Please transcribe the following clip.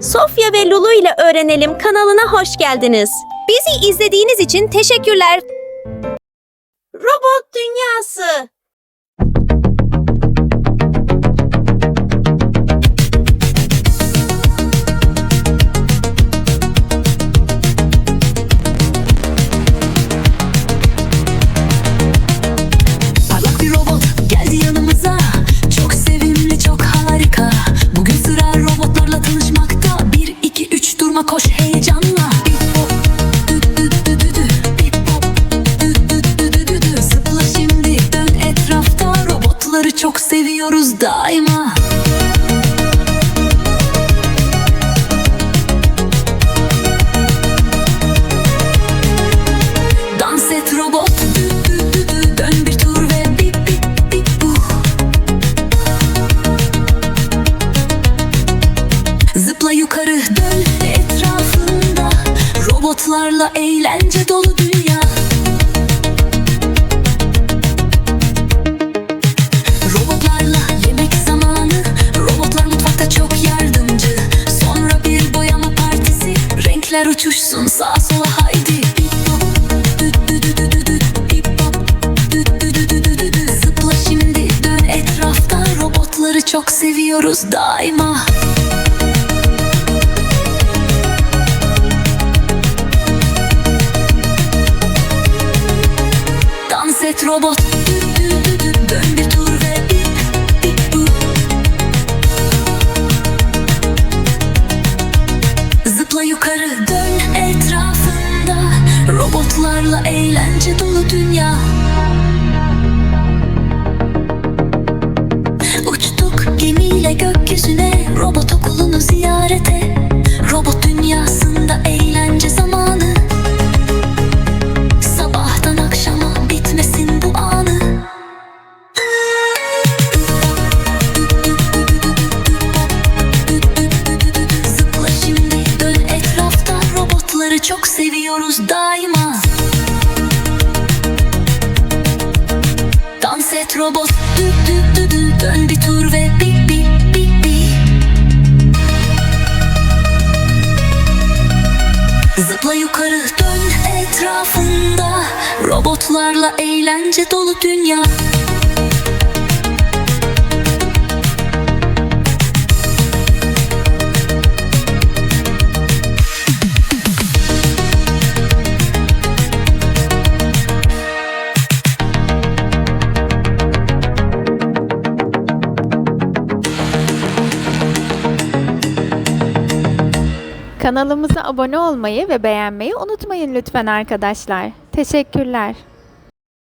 Sofya ve Lulu ile öğrenelim kanalına hoş geldiniz. Bizi izlediğiniz için teşekkürler. Robot Dünyası çok seviyoruz daima. Dans et robot. Dön bir tur ve bip bip bip bu. Zıpla yukarı dön etrafında. Robotlarla eğlence dolu dünya dü dü dü dü dü. Zıpla şimdi dön etrafta. Robotları çok seviyoruz daima. Dans et robot Zıpla yukarı dön etrafında. Robotlarla eğlence dolu dünya. Uçtuk gemiyle gökyüzüne Robot okulunu ziyarete. Robot dünyasında çok seviyoruz daima. Dans et robot dü dü dü dü. Dön bir tur ve bip bip bip bip Zıpla yukarı dön etrafında. Robotlarla eğlence dolu dünya Kanalımıza abone olmayı ve beğenmeyi unutmayın lütfen arkadaşlar. Teşekkürler.